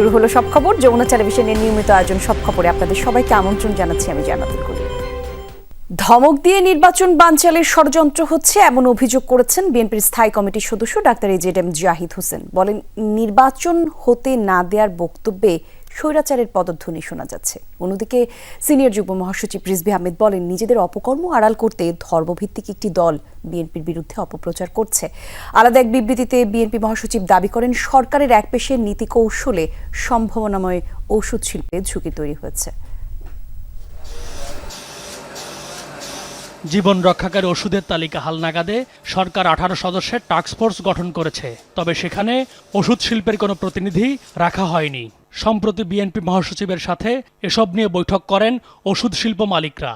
শুরু হলো সব খবর। যমুনা টেলিভিশনের নিয়মিত আয়োজন সব খবরে আপনাদের সবাইকে আমন্ত্রণ জানাচ্ছি আমি জানাতে করি ধমক দিয়ে নির্বাচন বানচালের ষড়যন্ত্র হচ্ছে, এমন অভিযোগ করেছেন বিএনপির স্থায়ী কমিটির সদস্য doctor A Z M Zahid Hossain. বলেন, নির্বাচন হতে না দেওয়ার বক্তব্যে স্বৈরাচারের পদধ্বনি শোনা যাচ্ছে। অন্যদিকে সিনিয়র যুগ্ম মহাসচিব রিজভি আহমেদ বলেন, নিজেদের অপকর্ম আড়াল করতে ধর্মভিত্তিক একটি দল বিএনপির বিরুদ্ধে অপপ্রচার করছে। আলাদা এক বিবৃতিতে বিএনপি মহাসচিব দাবি করেন, সরকারের এক পেশের নীতি কৌশলে সম্ভাবনাময় ওষুধ শিল্পে ঝুঁকি তৈরি হয়েছে। জীবন রক্ষাকারী ওষুধের তালিকা হালনাগাদে সরকার আঠারো সদস্যের টাস্কফোর্স গঠন করেছে। তবে সেখানে ওষুধ শিল্পের কোনো প্রতিনিধি রাখা হয়নি। সম্প্রতি বিএনপি মহাসচিবের সাথে এসব নিয়ে বৈঠক করেন ওষুধ শিল্প মালিকরা।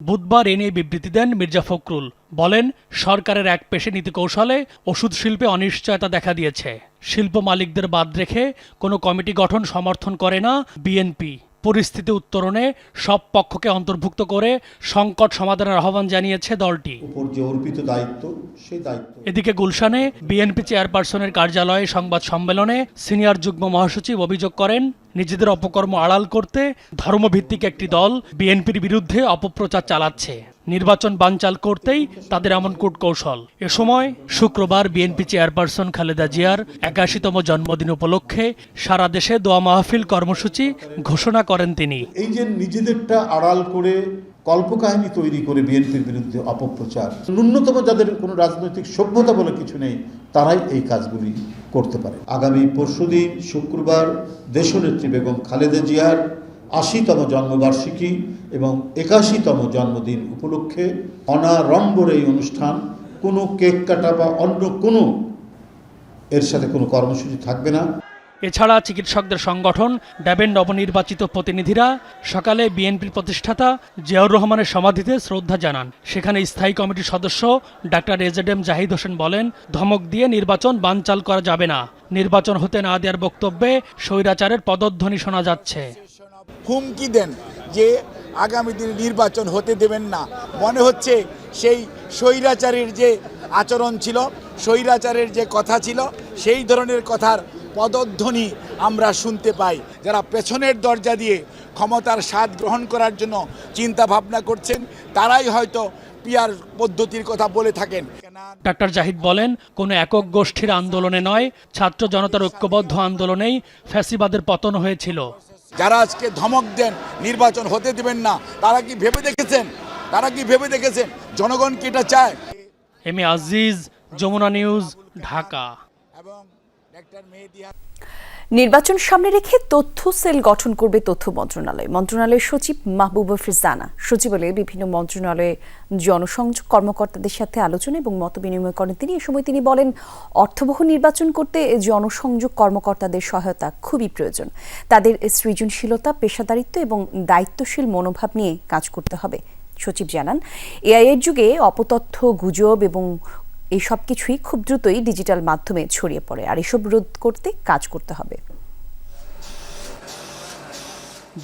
বুধবার এ নিয়ে বিবৃতি দেন মির্জা ফখরুল। বলেন, সরকারের এক পেশে নীতি কৌশলে ওষুধ শিল্পে অনিশ্চয়তা দেখা দিয়েছে। শিল্প মালিকদের বাদ রেখে কোনো কমিটি গঠন সমর্থন করে না বিএনপি। পরিস্থিতি উত্তরণে সব পক্ষকে অন্তর্ভুক্ত করে সংকট সমাধানের আহ্বান জানিয়েছে দলটি। উপর যে অর্পিত দায়িত্ব সেই দায়িত্ব। এদিকে গুলশানে বিএনপি চেয়ারপারসনের কার্যালয়ে সংবাদ সম্মেলনে সিনিয়র যুগ্ম মহাসচিব অভিযোগ করেন নিজেদের অপকর্ম আড়াল করতে ধর্মভিত্তিক একটি দল বিএনপির বিরুদ্ধে অপপ্রচার চালাচ্ছে। নির্বাচন বানচাল করতেই তাদের এমন কূটকৌশল। এ সময় শুক্রবার বিএনপি চেয়ারপারসন খালেদা জিয়ার একাশিতম জন্মদিন উপলক্ষে সারা দেশে দোয়া মাহফিল কর্মসূচি ঘোষণা করেন তিনি। এই যে নিজেদেরটা আড়াল করে কল্পকাহিনী তৈরি করে বিএনপির বিরুদ্ধে অপপ্রচার, ন্যূনতম যাদের কোনো রাজনৈতিক সভ্যতা বলে কিছু নেই, তারাই এই কাজগুলি করতে পারে। আগামী পরশুদিন শুক্রবার দেশনেত্রী বেগম খালেদা জিয়ার আশিতম জন্মবার্ষিকী এবং একাশিতম জন্মদিন উপলক্ষে অনারম্বর এই অনুষ্ঠান, কোনো কেক কাটা বা অন্য কোনো এর সাথে কোনো কর্মসূচি থাকবে না। এছাড়া চিকিৎসকদের সংগঠন ড্যাবের নবনির্বাচিত প্রতিনিধিরা, সকালে বিএনপির প্রতিষ্ঠাতা জিয়াউর রহমানের সমাধিতে শ্রদ্ধা জানান। সেখানে স্থায়ী কমিটির সদস্য doctor A Z M Zahid Hossain বলেন, ধমক দিয়ে নির্বাচন বানচাল করা যাবে না। নির্বাচন হতে না দেওয়ার বক্তব্যে স্বৈরাচারের পদধ্বনি শোনা যাচ্ছে। হুমকি দেন যে আগামী দিনে নির্বাচন হতে দেবেন না। মনে হচ্ছে সেই স্বৈরাচারের যে আচরণ ছিল, স্বৈরাচারের যে কথা ছিল, সেই ধরনের কথার পদধ্বনি আমরা শুনতে পাই। যারা পেছনের দরজা দিয়ে ক্ষমতার স্বাদ গ্রহণ করার জন্য চিন্তা ভাবনা করছেন, তারাই হয়তো পিয়ার পদ্ধতির কথা বলে থাকেন। ডাক্তার জাহিদ বলেন, কোনো একক গোষ্ঠীর আন্দোলনে নয়, ছাত্র জনতার ঐক্যবদ্ধ আন্দোলনেই ফ্যাসিবাদের পতন হয়েছিল। যারা আজকে ধমক দেন নির্বাচন হতে দিবেন না তারা কি ভেবে দেখেছেন? তারা কি ভেবে দেখেছেন? জনগণ কি এটা চায়? M A Aziz Jamuna news Dhaka. এবং ডাক্তার মেহেদি নির্বাচন সামনে রেখে তথ্য সেল গঠন করবে তথ্য মন্ত্রণালয়। মন্ত্রণালয়ের সচিব মাহবুবা ফিজানা সচিবালয়ে বিভিন্ন মন্ত্রণালয়ে জনসংযোগ কর্মকর্তাদের সাথে আলোচনা এবং মত বিনিময় করেন। তিনি এ সময় তিনি বলেন, অর্থবহ নির্বাচন করতে জনসংযোগ কর্মকর্তাদের সহায়তা খুবই প্রয়োজন। তাদের সৃজনশীলতা, পেশাদারিত্ব এবং দায়িত্বশীল মনোভাব নিয়ে কাজ করতে হবে। সচিব জানান এআই এর যুগে অপতথ্য, গুজব এবং এই সব কিছুই খুব দ্রুতই ডিজিটাল মাধ্যমে ছড়িয়ে পড়ে, আর এসব রোধ করতে কাজ করতে হবে।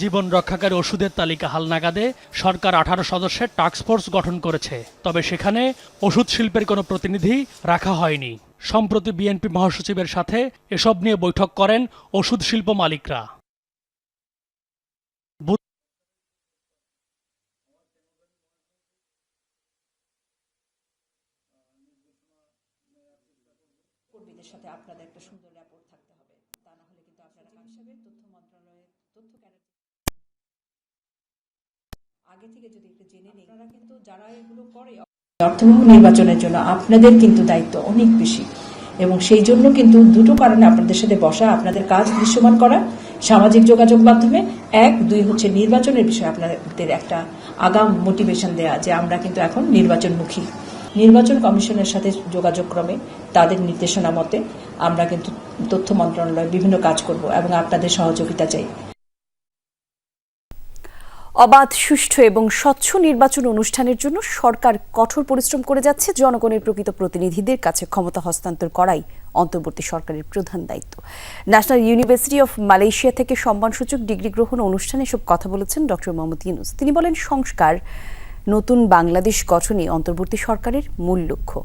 জীবন রক্ষাকারী ওষুধের তালিকা হালনাগাদে সরকার আঠারো সদস্যের টাস্কফোর্স গঠন করেছে। তবে সেখানে ওষুধ শিল্পের কোনো প্রতিনিধি রাখা হয়নি। সম্প্রতি বিএনপি মহাসচিবের সাথে এসব নিয়ে বৈঠক করেন ওষুধ শিল্প মালিকরা। সাথে আপনাদের একটা সুন্দর র্যাপোর্ট থাকতে হবে। তা না হলে কিন্তু আপনারা হিসাবে তথ্য মন্ত্রণালয়ের তথ্য কেন আগে থেকে যদি একটু জেনে নেই আপনারা কিন্তু যারা এগুলো করে অর্থবহ নির্বাচনের জন্য আপনাদের কিন্তু দায়িত্ব অনেক বেশি। এবং সেই জন্য কিন্তু দুটো কারণে আপনাদের সাথে বসা আপনাদের কাজ দৃশ্যমান করা সামাজিক যোগাযোগ মাধ্যমে এক দুই হচ্ছে নির্বাচনের বিষয়ে আপনাদের একটা আগাম মোটিভেশন দেয়া যে আমরা কিন্তু এখন নির্বাচনমুখী। নির্বাচন কমিশনের সাথে যোগাযোগ ক্রমে তাদের নির্দেশনা মতে আমরা কিন্তু তথ্য মন্ত্রণালয় বিভিন্ন কাজ করব এবং আপনাদের সহযোগিতা চাই। অবাধ, সুষ্ঠু এবং স্বচ্ছ নির্বাচন অনুষ্ঠানের জন্য সরকার কঠোর পরিশ্রম করে যাচ্ছে। জনগণের প্রকৃত প্রতিনিধিদের কাছে ক্ষমতা হস্তান্তর করাই অন্তর্বর্তী সরকারের প্রধান দায়িত্ব। ন্যাশনাল ইউনিভার্সিটি অফ মালয়েশিয়া থেকে সম্মানসূচক ডিগ্রি গ্রহণ অনুষ্ঠানে এসব কথা বলেছেন ডক্টর মোহাম্মদ ইউনুস। তিনি বলেন, সংস্কার নতুন বাংলাদেশ গঠনই অন্তর্বর্তী সরকারের মূল লক্ষ্য।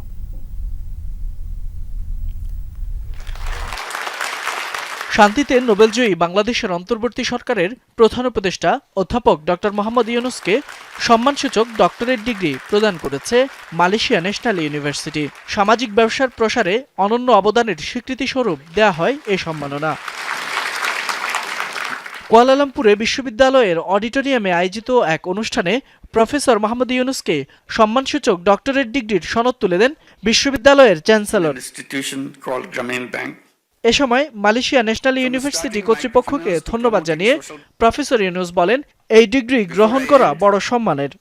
শান্তিতে নোবেলজয়ী বাংলাদেশের অন্তর্বর্তী সরকারের প্রধান উপদেষ্টা অধ্যাপক ডক্টর মোহাম্মদ ইউনুসকে সম্মানসূচক ডক্টরেট ডিগ্রি প্রদান করেছে মালয়েশিয়া ন্যাশনাল ইউনিভার্সিটি। সামাজিক ব্যবসার প্রসারে অনন্য অবদানের স্বীকৃতিস্বরূপ দেয়া হয় এই সম্মাননা। কুয়ালালামপুরে বিশ্ববিদ্যালয়ের অডিটোরিয়ামে আয়োজিত এক অনুষ্ঠানে প্রফেসর মোহাম্মদ ইউনুসকে সম্মানসূচক ডক্টরেট ডিগ্রির সনদ তুলে দেন বিশ্ববিদ্যালয়ের চ্যান্সেলর। এ সময় মালয়েশিয়া ন্যাশনাল ইউনিভার্সিটি কর্তৃপক্ষকে ধন্যবাদ জানিয়ে প্রফেসর ইউনুস বলেন এই ডিগ্রি গ্রহণ করা বড় সম্মানের।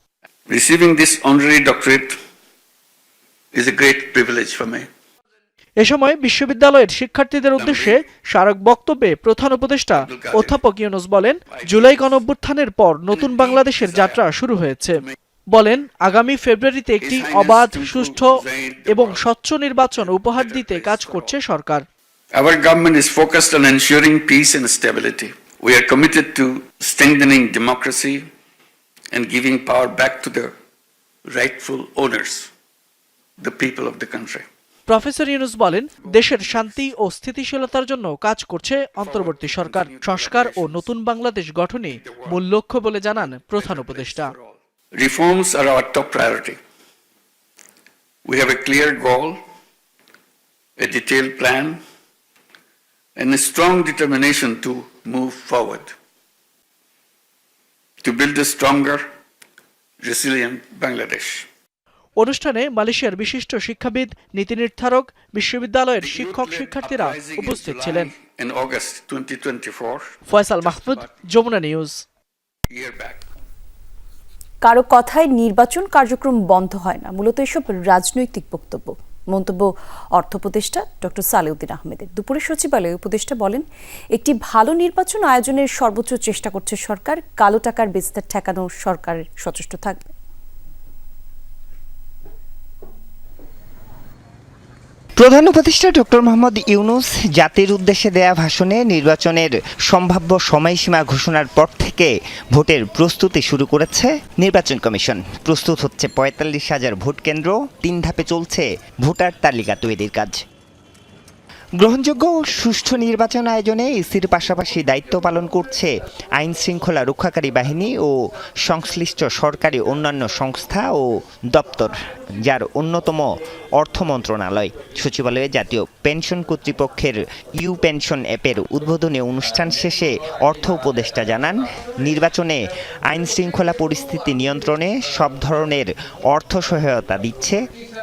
Receiving this honorary doctorate is a great privilege for me. এ সময় বিশ্ববিদ্যালয়ের শিক্ষার্থীদের উদ্দেশ্যে স্মারক বক্তব্যে প্রধান উপদেষ্টা অধ্যাপক ইউনুস বলেন জুলাই গণঅভ্যুত্থানের পর নতুন বাংলাদেশের যাত্রা শুরু হয়েছে বলেন আগামী ফেব্রুয়ারিতে একটি অবাধ সুষ্ঠু এবং স্বচ্ছ নির্বাচন উপহার দিতে কাজ করছে সরকার Our government is focused on ensuring peace and stability. We are committed to strengthening democracy and giving power back to the rightful owners, the people of the country. Professor Yunus বলেন দেশের শান্তি ও স্থিতিশীলতার জন্য কাজ করছে অন্তর্বর্তী সরকার সংস্কার ও নতুন বাংলাদেশ গঠনই মূল লক্ষ্য বলে জানান প্রধান উপদেষ্টা Reforms are our top priority. We have a clear goal, a detailed plan, and a strong determination to move forward. To build a stronger, resilient Bangladesh. অনুষ্ঠানে মালয়েশিয়ার বিশিষ্ট শিক্ষাবিদ নীতি নির্ধারক বিশ্ববিদ্যালয়ের শিক্ষক শিক্ষার্থীরা উপস্থিত ছিলেন। In August 2024, Faisal Mahmud Jamuna news. কারও কথায় নির্বাচন কার্যক্রম বন্ধ হয় না মূলত এসব রাজনৈতিক বক্তব্য। মন্তব্য অর্থ উপদেষ্টা ডক্টর সালেউদ্দিন আহমেদের। দুপুরে সচিবালয়ে উপদেষ্টা বলেন একটি ভালো নির্বাচন আয়োজনের সর্বোচ্চ চেষ্টা করছে সরকার কালো টাকার বিস্তার ঠেকানো সরকার সচেষ্ট থাকবে। প্রধান উপদেষ্টা ডক্টর মোহাম্মদ ইউনুস জাতির উদ্দেশ্যে দেয়া ভাষণে নির্বাচনের সম্ভাব্য সময়সীমা ঘোষণার পর থেকে ভোটের প্রস্তুতি শুরু করেছে নির্বাচন কমিশন। প্রস্তুত হচ্ছে পঁয়তাল্লিশ হাজার ভোট কেন্দ্র, তিন ধাপে চলছে ভোটার তালিকা তৈরির কাজ। গ্রহণযোগ্য ও সুষ্ঠু নির্বাচন আয়োজনে ইসির পাশাপাশি দায়িত্ব পালন করছে আইন শৃঙ্খলা রক্ষাকারী বাহিনী ও সংশ্লিষ্ট সরকারি অন্যান্য সংস্থা ও দপ্তর, যার অন্যতম অর্থ মন্ত্রণালয়। সচিবালয়ে জাতীয় পেনশন কর্তৃপক্ষের ইউ পেনশন অ্যাপের উদ্বোধনী অনুষ্ঠান শেষে অর্থ উপদেষ্টা জানান, নির্বাচনে আইন শৃঙ্খলা পরিস্থিতি নিয়ন্ত্রণে সব ধরনের অর্থ সহায়তা দিচ্ছে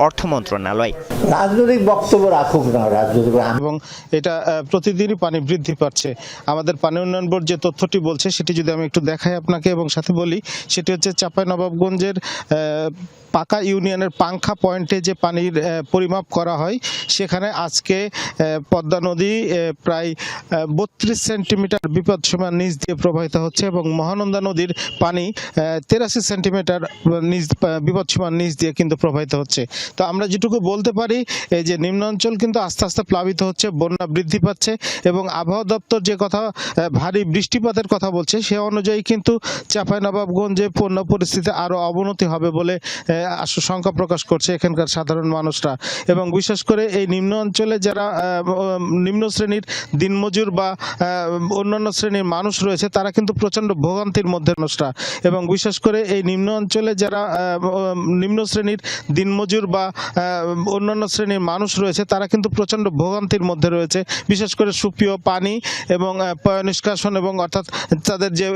অর্থ মন্ত্রণালয়। রাজনৈতিক বক্তব্য রাখুক না, রাজনৈতিক এবং এটা প্রতিদিনই পানি বৃদ্ধি পাচ্ছে। আমাদের পানি উন্নয়ন বোর্ড যে তথ্যটি বলছে, সেটি যদি আমি একটু দেখাই আপনাকে এবং সাথে বলি, সেটি হচ্ছে চাঁপাই নবাবগঞ্জের পাকা ইউনিয়নের পাংখা পয়েন্টে যে পানির পরিমাপ করা হয়, সেখানে আজকে পদ্মা নদী প্রায় বত্রিশ সেন্টিমিটার বিপদসীমার নিচ দিয়ে প্রবাহিত হচ্ছে এবং মহানন্দা নদীর পানি তেরাশি সেন্টিমিটার নিচ বিপদসীমার নিচ দিয়ে কিন্তু প্রবাহিত হচ্ছে। তো আমরা যেটুকু বলতে পারি, এই যে নিম্ন অঞ্চল কিন্তু আস্তে আস্তে প্লাবিত হচ্ছে বন্যা বৃদ্ধি পাচ্ছে এবং আবহাওয়া দপ্তর যে কথা ভারী বৃষ্টিপাতের কথা বলছে সে অনুযায়ী কিন্তু চাঁপাইনবাবগঞ্জে পণ্য পরিস্থিতি আরও অবনতি হবে বলে আহ, আশঙ্কা প্রকাশ করছে এখানকার সাধারণ মানুষরা। এবং বিশেষ করে এই নিম্ন অঞ্চলে যারা নিম্ন শ্রেণির দিনমজুর বা অন্যান্য শ্রেণির মানুষ রয়েছে তারা কিন্তু প্রচণ্ড ভোগান্তির মধ্যে মানুষরা। এবং বিশেষ করে এই নিম্ন অঞ্চলে যারা নিম্ন শ্রেণির দিনমজুর বা অন্যান্য শ্রেণির মানুষ রয়েছে তারা কিন্তু প্রচণ্ড ভোগান্তির মধ্যে রয়েছে। বিশেষ করে সুপ্রিয় পানি এবং নিষ্কাশন এবং অর্থাৎ তাদের যে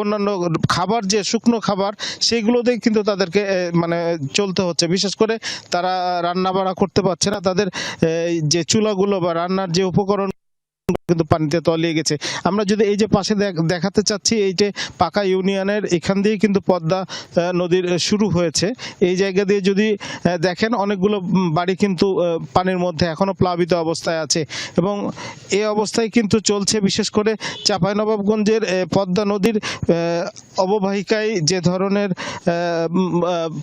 অন্যান্য খাবার, যে শুকনো খাবার সেইগুলোতেই কিন্তু তাদেরকে মানে চলতে হচ্ছে। বিশেষ করে তারা রান্না বাড়া করতে পারছে না। তাদের যে চুলাগুলো বা রান্নার যে উপকরণ কিন্তু পানিতে তলিয়ে গেছে। আমরা যদি এই যে পাশে দেখ- দেখাতে চাচ্ছি, এই যে পাকা ইউনিয়নের এখান দিয়ে কিন্তু পদ্মা নদীর শুরু হয়েছে। এই জায়গা দিয়ে যদি দেখেন, অনেকগুলো বাড়ি কিন্তু পানির মধ্যে এখনও প্লাবিত অবস্থায় আছে। এবং এই অবস্থায় কিন্তু চলছে বিশেষ করে চাঁপাইনবাবগঞ্জের পদ্মা নদীর অববাহিকায় যে ধরনের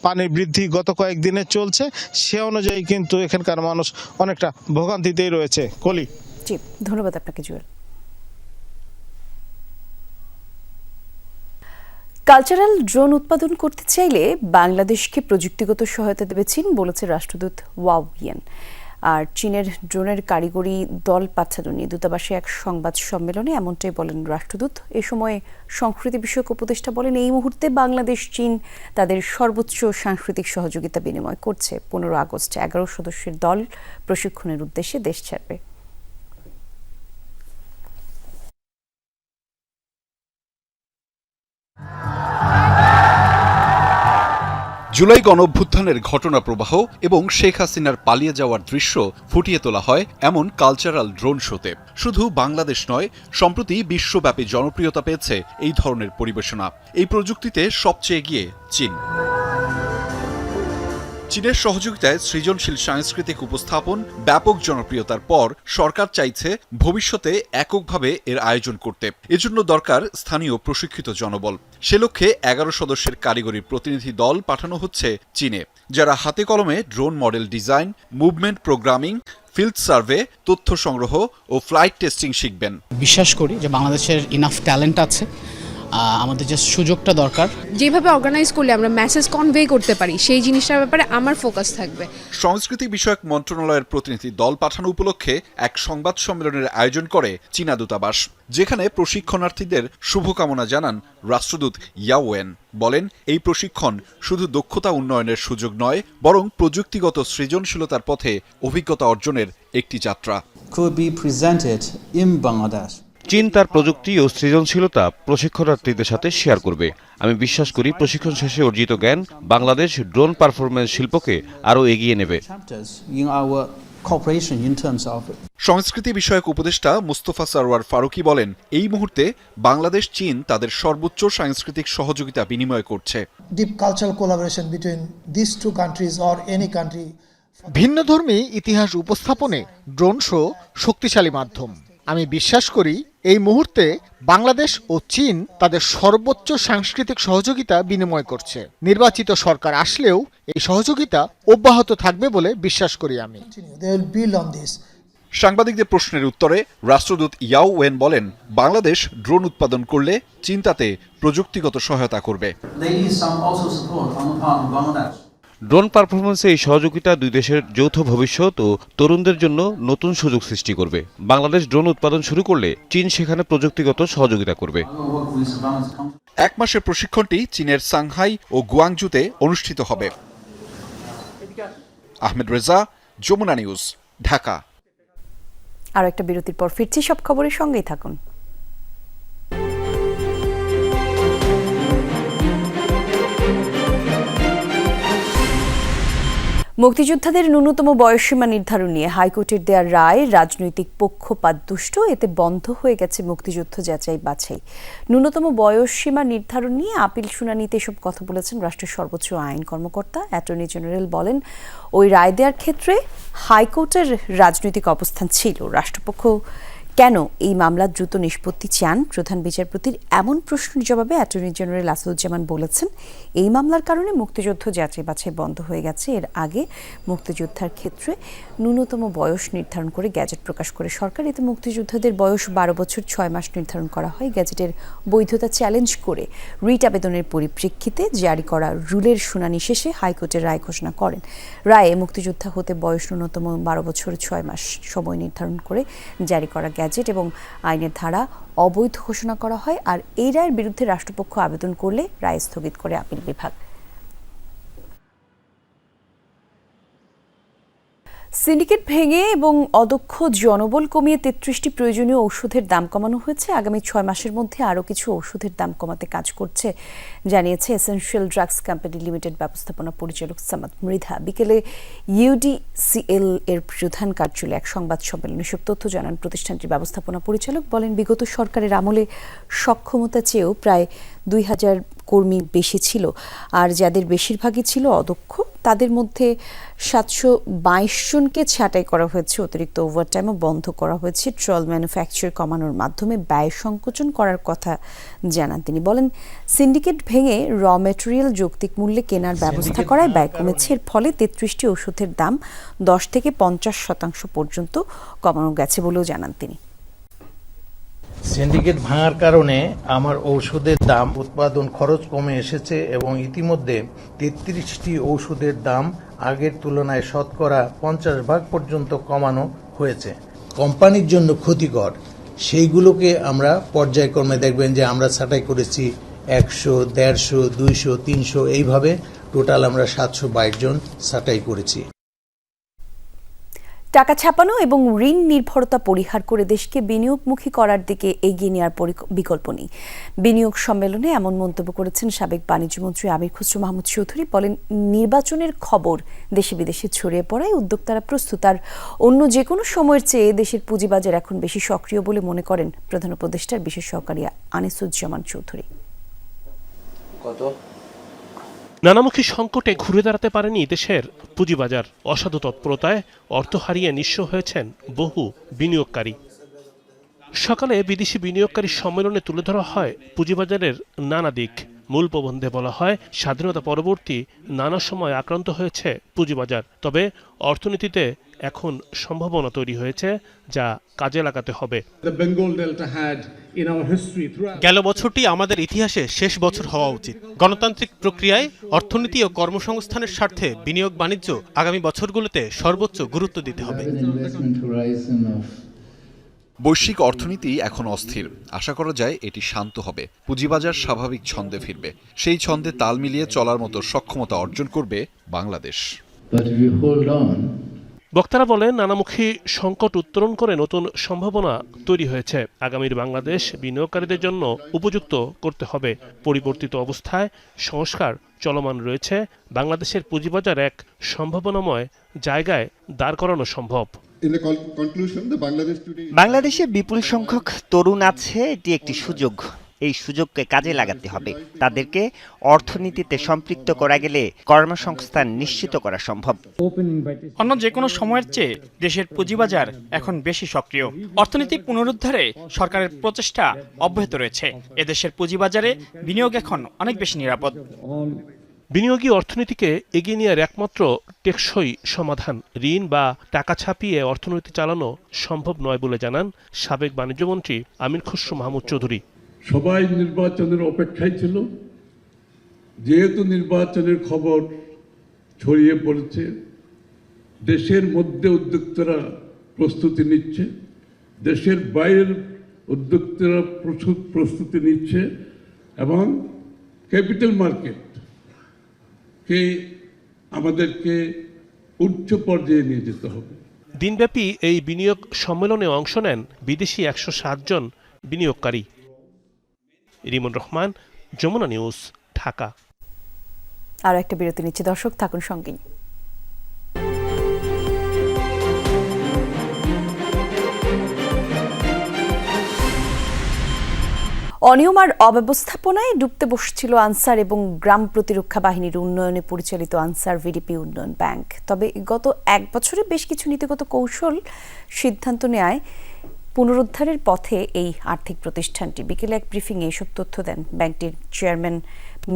পানির বৃদ্ধি গত কয়েকদিনে চলছে, সে অনুযায়ী কিন্তু এখানকার মানুষ অনেকটা ভোগান্তিতেই রয়েছে। কলি। জি, ধন্যবাদ আপনাকে, জুয়েল। কালচারাল ড্রোন উৎপাদন করতে চাইলে বাংলাদেশকে প্রযুক্তিগত সহায়তা দেবে চীন, বলেছে রাষ্ট্রদূত ওয়াও আর চীনের ড্রোনের কারিগরি দল পাঠানো নিয়ে দূতাবাসে এক সংবাদ সম্মেলনে এমনটাই বলেন রাষ্ট্রদূত। এ সময় সংস্কৃতি বিষয়ক উপদেষ্টা বলেন, এই মুহূর্তে বাংলাদেশ, চীন তাদের সর্বোচ্চ সাংস্কৃতিক সহযোগিতা বিনিময় করছে। পনেরো আগস্ট এগারো সদস্যের দল প্রশিক্ষণের উদ্দেশ্যে দেশ ছাড়বে। জুলাই গণঅভ্যুত্থানের ঘটনা প্রবাহ এবং শেখ হাসিনার পালিয়ে যাওয়ার দৃশ্য ফুটিয়ে তোলা হয় এমন কালচারাল ড্রোন শোতে। শুধু বাংলাদেশ নয়, সম্প্রতি বিশ্বব্যাপী জনপ্রিয়তা পেয়েছে এই ধরনের পরিবেশনা। এই প্রযুক্তিতে সবচেয়ে এগিয়ে চীন। চীনের সহযোগিতায় সৃজনশীল সাংস্কৃতিক উপস্থাপন, ব্যাপক জনপ্রিয়তার পর সরকার চাইছে ভবিষ্যতে এককভাবে এর আয়োজন করতে। এজন্য দরকার স্থানীয় প্রশিক্ষিত জনবল। সে লক্ষ্যে এগারো সদস্যের কারিগরি প্রতিনিধি দল পাঠানো হচ্ছে চীনে, যারা হাতে কলমে drone model design, movement programming, field survey, তথ্য সংগ্রহ ও ফ্লাইট টেস্টিং শিখবেন। বিশ্বাস করি যে বাংলাদেশের ইনাফ ট্যালেন্ট আছে। আমাদের যে সুযোগটা দরকার। যেভাবে অর্গানাইজ করলে আমরা মেসেজ কনভে করতে পারি সেই জিনিসটার ব্যাপারে আমার ফোকাস থাকবে। সংস্কৃতি বিষয়ক মন্ত্রণালয়ের প্রতিনিধি দল পাঠানো উপলক্ষে এক সংবাদ সম্মেলনের আয়োজন করে চীনা দূতাবাস যেখানে প্রশিক্ষণার্থীদের শুভকামনা জানান রাষ্ট্রদূত ইয়াওয়েন বলেন এই প্রশিক্ষণ শুধু দক্ষতা উন্নয়নের সুযোগ নয় বরং প্রযুক্তিগত সৃজনশীলতার পথে অভিজ্ঞতা অর্জনের একটি যাত্রা। Could be presented in Bangladesh. চীন তার প্রযুক্তি ও সৃজনশীলতা প্রশিক্ষণার্থীদের সাথে শেয়ার করবে। আমি বিশ্বাস করি প্রশিক্ষণ শেষে অর্জিত জ্ঞান বাংলাদেশ ড্রোন পারফরমেন্স শিল্পকে আরও এগিয়ে নেবে। সংস্কৃতি বিষয়ক উপদেষ্টা মুস্তফা সারওয়ার ফারুকি বলেন এই মুহূর্তে বাংলাদেশ চীন তাদের সর্বোচ্চ সাংস্কৃতিক সহযোগিতা বিনিময় করছে। Deep cultural collaboration between this two countries or any country ভিন্নধর্মী ইতিহাস উপস্থাপনে ড্রোন শো শক্তিশালী মাধ্যম। আমি বিশ্বাস করি এই মুহূর্তে বাংলাদেশ ও চীন তাদের সর্বোচ্চ সাংস্কৃতিক সহযোগিতা বিনিময় করছে। নির্বাচিত সরকার আসলেও এই সহযোগিতা অব্যাহত থাকবে বলে বিশ্বাস করি আমি। সাংবাদিকদের প্রশ্নের উত্তরে রাষ্ট্রদূত ইয়াও ওয়েন বলেন বাংলাদেশ ড্রোন উৎপাদন করলে চীন তাতে প্রযুক্তিগত সহায়তা করবে। ড্রোন পারফরমেন্সে এই সহযোগিতা দুই দেশের যৌথ ভবিষ্যৎ ও তরুণদের জন্য নতুন সুযোগ সৃষ্টি করবে। বাংলাদেশ ড্রোন উৎপাদন শুরু করলে চীন সেখানে প্রযুক্তিগত সহযোগিতা করবে. এক মাসের প্রশিক্ষণটি চীনের সাংহাই ও গুয়াংজুতে অনুষ্ঠিত হবে। আহমেদ রেজা যমুনা নিউজ ঢাকা। আর একটা বিরতির পর ফিরছি সব খবরের সঙ্গেই থাকুন। মুক্তিযোদ্ধাদের ন্যূনতম বয়সসীমা নির্ধারণ নিয়ে হাইকোর্টের দেওয়ার রায় রাজনৈতিক পক্ষপাত দুষ্ট, এতে বন্ধ হয়ে গেছে মুক্তিযুদ্ধ যাচাই বাছাই। ন্যূনতম বয়সসীমা নির্ধারণ নিয়ে আপিল শুনানিতে এসব কথা বলেছেন রাষ্ট্রের সর্বোচ্চ আইন কর্মকর্তা। অ্যাটর্নি জেনারেল বলেন, ওই রায় দেওয়ার ক্ষেত্রে হাইকোর্টের রাজনৈতিক অবস্থান ছিল। রাষ্ট্রপক্ষ কেন এই মামলা দ্রুত নিষ্পত্তি চান প্রধান বিচারপতির? এমন প্রশ্নের জবাবে অ্যাটর্নি জেনারেল আসাদুজ্জামান বলেছেন, এই মামলার কারণে মুক্তিযুদ্ধ যাচাই বাছাই বন্ধ হয়ে গেছে। এর আগে মুক্তিযোদ্ধার ক্ষেত্রে ন্যূনতম বয়স নির্ধারণ করে গ্যাজেট প্রকাশ করে সরকার। এতে মুক্তিযোদ্ধাদের বয়স বারো বছর ছয় মাস নির্ধারণ করা হয়। গ্যাজেটের বৈধতা চ্যালেঞ্জ করে রিট আবেদনের পরিপ্রেক্ষিতে জারি করা রুলের শুনানি শেষে হাইকোর্টের রায় ঘোষণা করেন। রায়ে মুক্তিযোদ্ধা হতে বয়স ন্যূনতম বারো বছর ছয় মাস সময় নির্ধারণ করে জারি করা গ্যাজেট এবং আইনের ধারা অবৈধ ঘোষণা করা হয়, আর এই রায়ের বিরুদ্ধে রাষ্ট্রপক্ষ আবেদন করলে রায় স্থগিত করে আপিল বিভাগ। সিন্ডিকেট ভেঙে এবং অদক্ষ জনবল কমিয়ে তেত্রিশটি প্রয়োজনীয় ওষুধের দাম কমানো হয়েছে। আগামী ছয় মাসের মধ্যে আরও কিছু ওষুধের দাম কমাতে কাজ করছে, জানিয়েছে এসেনশিয়াল ড্রাগস কোম্পানি লিমিটেড ব্যবস্থাপনা পরিচালক সামাদ মৃধা। বিকেলে ইউডিসিএল এর প্রধান কার্যালয়ে এক সংবাদ সম্মেলনে সব তথ্য জানান। প্রতিষ্ঠানটির ব্যবস্থাপনা পরিচালক বলেন, বিগত সরকারের আমলে সক্ষমতা চেয়েও প্রায় দুই হাজার কর্মী বেশি ছিল। আর যাদের বেশিরভাগই ছিল অদক্ষ তাদের মধ্যে সাতশো বাইশ জনকে ছাঁটাই করা হয়েছে। অতিরিক্ত ওভারটাইমও বন্ধ করা হয়েছে। ট্রল ম্যানুফ্যাকচার কমানোর মাধ্যমে ব্যয় সংকোচন করার কথা জানান তিনি। বলেন সিন্ডিকেট ভেঙে র মেটেরিয়াল যৌক্তিক মূল্যে কেনার ব্যবস্থা করায় ব্যয় কমেছে। এর ফলে তেত্রিশটি ওষুধের দাম দশ থেকে পঞ্চাশ শতাংশ পর্যন্ত কমানো গেছে বলেও জানান তিনি। সিন্ডিকেট ভাঙার কারণে আমার ঔষধের দাম, উৎপাদন খরচ কমে এসেছে এবং ইতিমধ্যে তেত্রিশটি ঔষধের দাম আগের তুলনায় শতকরা পঞ্চাশ ভাগ পর্যন্ত কমানো হয়েছে। কোম্পানির জন্য ক্ষতিকর। সেইগুলোকে আমরা পর্যায়ক্রমে দেখবেন যে আমরা ছাঁটাই করেছি একশো, দেড়শো, দুইশো, তিনশো, এইভাবে টোটাল আমরা সাতশো বাইশ জন ছাঁটাই করেছি। টাকা ছাপানো এবং ঋণ নির্ভরতা পরিহার করে দেশকে বিনিয়োগমুখী করার দিকে এগিয়ে নেওয়ার বিকল্প নেই। বিনিয়োগ সম্মেলনে এমন মন্তব্য করেছেন সাবেক বাণিজ্যমন্ত্রী আমির খুসরু মাহমুদ চৌধুরী। বলেন, নির্বাচনের খবর দেশে বিদেশে ছড়িয়ে পড়ায় উদ্যোক্তারা প্রস্তুত। আর অন্য যে কোনো সময়ের চেয়ে দেশের পুঁজিবাজার এখন বেশি সক্রিয় বলে মনে করেন প্রধান উপদেষ্টার বিশেষ সহকারী আনিসুজ্জামান চৌধুরী। নানামুখী সংকটে ঘুরে দাঁড়াতে পারেনি দেশের পুঁজিবাজার। অসাধু তৎপরতায় অর্থ হারিয়ে নিঃস্ব হয়েছেন বহু বিনিয়োগকারী। সকালে বিদেশি বিনিয়োগকারী সম্মেলনে তুলে ধরা হয় পুঁজিবাজারের নানা দিক। মূল প্রবন্ধে বলা হয় স্বাধীনতা পরবর্তী নানা সময় আক্রান্ত হয়েছে পুঁজিবাজার। তবে অর্থনীতিতে এখন সম্ভাবনা তৈরি হয়েছে যা কাজে লাগাতে হবে। গেল বছরটি আমাদের ইতিহাসে শেষ বছর হওয়া উচিত। গণতান্ত্রিক প্রক্রিয়ায় অর্থনীতি ও কর্মসংস্থানের স্বার্থে বিনিয়োগ বাণিজ্য আগামী বছরগুলোতে সর্বোচ্চ গুরুত্ব দিতে হবে। বৈশ্বিক অর্থনীতি এখন অস্থির। আশা করা যায় এটি শান্ত হবে। পুঁজিবাজার স্বাভাবিক ছন্দে ফিরবে। সেই ছন্দে তাল মিলিয়ে চলার মতো সক্ষমতা অর্জন করবে বাংলাদেশ। বক্তারা বলেন নানামুখী সংকট উত্তরণ করে নতুন সম্ভাবনা তৈরি হয়েছে। আগামীর বাংলাদেশ বিনিয়োগকারীদের জন্য উপযুক্ত করতে হবে। পরিবর্তিত অবস্থায় সংস্কার চলমান রয়েছে। বাংলাদেশের পুঁজিবাজার এক সম্ভাবনাময় জায়গায় দাঁড় করানো সম্ভব। বাংলাদেশে বিপুল সংখ্যক তরুণ আছে এটি একটি সুযোগ। এই সুযোগকে কাজে লাগাতে হবে। তাদেরকে অর্থনীতিতে সম্পৃক্ত করা গেলে কর্মসংস্থান নিশ্চিত করা সম্ভব। অন্য যে কোনো সময়ের চেয়ে দেশের পুঁজিবাজার এখন বেশি সক্রিয়। অর্থনীতি পুনরুদ্ধারে সরকারের প্রচেষ্টা অব্যাহত রয়েছে। এদেশের পুঁজিবাজারে বিনিয়োগ এখন অনেক বেশি নিরাপদ। বিনিয়োগী অর্থনীতিকে এগিয়ে নেওয়ার একমাত্র টেকসই সমাধান, ঋণ বা টাকা ছাপিয়ে অর্থনীতি চালানো সম্ভব নয় বলে জানান সাবেক বাণিজ্যমন্ত্রী আমির খুসরু মাহমুদ চৌধুরী। সবাই নির্বাচনের অপেক্ষায় ছিল। যেহেতু নির্বাচনের খবর ছড়িয়ে পড়েছে, দেশের মধ্যে উদ্যোক্তারা প্রস্তুতি নিচ্ছে, দেশের বাইরের উদ্যোক্তারা প্রস্তুতি নিচ্ছে এবং ক্যাপিটাল মার্কেট কে আমাদেরকে উচ্চ পর্যায়ে নিয়ে যেতে হবে। দিনব্যাপী এই বিনিয়োগ সম্মেলনে অংশ নেন বিদেশি একশো জন বিনিয়োগকারী। রিমন রহমান যমুনা নিউজ ঢাকা। আরও একটা বিরতি নিচ্ছে দর্শক থাকুন সঙ্গেই। অনিয়ম আর অব্যবস্থাপনায় ডুবতে বসছিল আনসার এবং গ্রাম প্রতিরক্ষা বাহিনীর উন্নয়নে পরিচালিত আনসার ভিডিপি উন্নয়ন ব্যাংক। তবে গত এক বছরে বেশ কিছু নীতিগত কৌশল সিদ্ধান্ত নেয়। পুনরুদ্ধারের পথে এই আর্থিক প্রতিষ্ঠানটি। বিকেলে এক ব্রিফিংয়ে এসব তথ্য দেন ব্যাংকটির chairman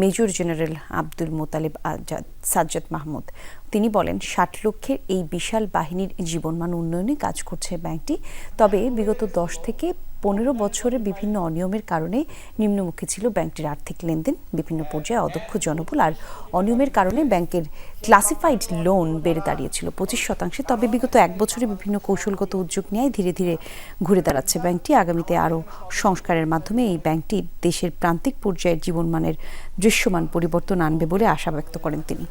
major general Abdul Motaleb Azad Sajjad Mahmud. তিনি বলেন, ষাট লক্ষের এই বিশাল বাহিনীর জীবনমান উন্নয়নে কাজ করছে ব্যাংকটি। তবে বিগত দশ থেকে পনেরো বছরে বিভিন্ন অনিয়মের কারণে নিম্নমুখী ছিল ব্যাংকটির আর্থিক লেনদেন, বিভিন্ন পর্যায়ে অদক্ষ জনবল আর অনিয়মের কারণে ব্যাংকের ক্লাসিফাইড লোন বেড়ে দাঁড়িয়েছিল পঁচিশ শতাংশে। তবে বিগত এক বছরে বিভিন্ন কৌশলগত উদ্যোগ নেয় ধীরে ধীরে ঘুরে দাঁড়াচ্ছে ব্যাংকটি। আগামীতে আরও সংস্কারের মাধ্যমে এই ব্যাংকটি দেশের প্রান্তিক পর্যায়ের জীবনমানের দৃশ্যমান পরিবর্তন আনবে বলে আশা ব্যক্ত করেন তিনি।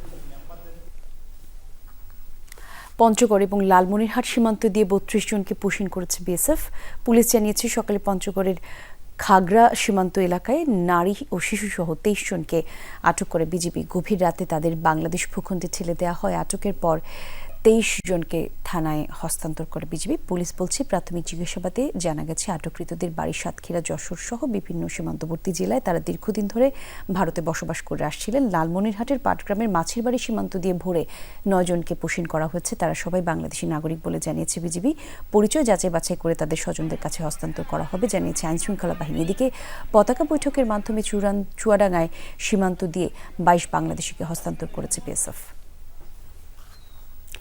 পঞ্চগড় এবং লালমনিরহাট সীমান্ত দিয়ে বত্রিশ জনকে পোষণ করেছে বিএসএফ। পুলিশ জানিয়েছে, সকালে পঞ্চগড়ের খাগড়া সীমান্ত এলাকায় নারী ও শিশুসহ তেইশ জনকে আটক করে বিজেপি গভীর রাতে তাদের বাংলাদেশ ভূখণ্ডে ঠেলে দেওয়া হয়। আটকের পর তেইশ জনকে থানায় হস্তান্তর করে বিজিবি। পুলিশ বলছে, প্রাথমিক জিজ্ঞাসাবাদে জানা গেছে, আটককৃতদের বাড়ি সাতক্ষীরা, যশোর সহ বিভিন্ন সীমান্তবর্তী জেলায় তারা দীর্ঘদিন ধরে ভারতে বসবাস করে আসছিলেন। লালমনিরহাটের পাটগ্রামের মাছির বাড়ি সীমান্ত দিয়ে ভোরে নয় জনকে পোষণ করা হয়েছে। তারা সবাই বাংলাদেশি নাগরিক বলে জানিয়েছে বিজিবি। পরিচয় যাচাই বাছাই করে তাদের স্বজনদের কাছে হস্তান্তর করা হবে, জানিয়েছে আইন শৃঙ্খলা বাহিনী। এদিকে পতাকা বৈঠকের মাধ্যমে চুয়াডাঙ্গায় সীমান্ত দিয়ে বাইশ বাংলাদেশিকে হস্তান্তর করেছে বিএসএফ।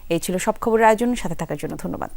এই ছিল সব খবরের আয়োজন সাথে থাকার জন্য ধন্যবাদ।